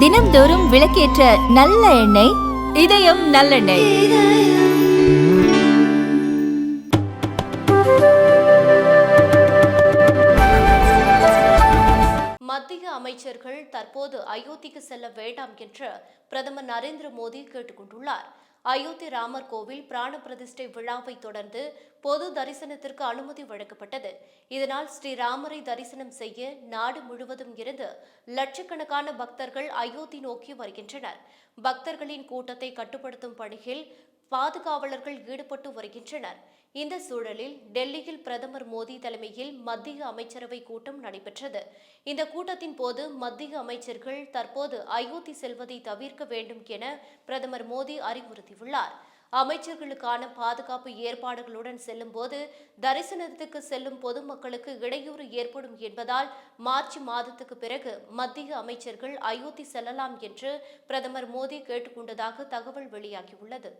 தினம்தோறும் விளக்கேற்ற நல்ல எண்ணெய் இதயம் நல்லெண்ணெய். மத்திய அமைச்சர்கள் தற்போது அயோத்திக்கு செல்ல வேண்டாம் என்று பிரதமர் நரேந்திர மோடி கேட்டுக்கொண்டுள்ளார். அயோத்தி ராமர் கோவில் பிராண பிரதிஷ்டை விழாவை தொடர்ந்து பொது தரிசனத்திற்கு அனுமதி வழங்கப்பட்டது. இதனால் ஸ்ரீராமரை தரிசனம் செய்ய நாடு முழுவதும் இருந்து லட்சக்கணக்கான பக்தர்கள் அயோத்தி நோக்கி வருகின்றனர். பக்தர்களின் கூட்டத்தை கட்டுப்படுத்தும் பணியில் பாதுகாவலர்கள் ஈடுபட்டு வருகின்றனர். இந்த சூழலில் டெல்லியில் பிரதமர் மோடி தலைமையில் மத்திய அமைச்சரவை கூட்டம் நடைபெற்றது. இந்த கூட்டத்தின் போது மத்திய அமைச்சர்கள் தற்போது அயோத்தி செல்வதை தவிர்க்க வேண்டும் என பிரதமர் மோடி அறிவுறுத்தியுள்ளார். அமைச்சர்களுக்கான பாதுகாப்பு ஏற்பாடுகளுடன் செல்லும்போது தரிசனத்துக்கு செல்லும் பொதுமக்களுக்கு இடையூறு ஏற்படும் என்பதால் மார்ச் மாதத்துக்கு பிறகு மத்திய அமைச்சர்கள் அயோத்தி செல்லலாம் என்று பிரதமர் மோடி கேட்டுக்கொண்டதாக தகவல் வெளியாகியுள்ளது.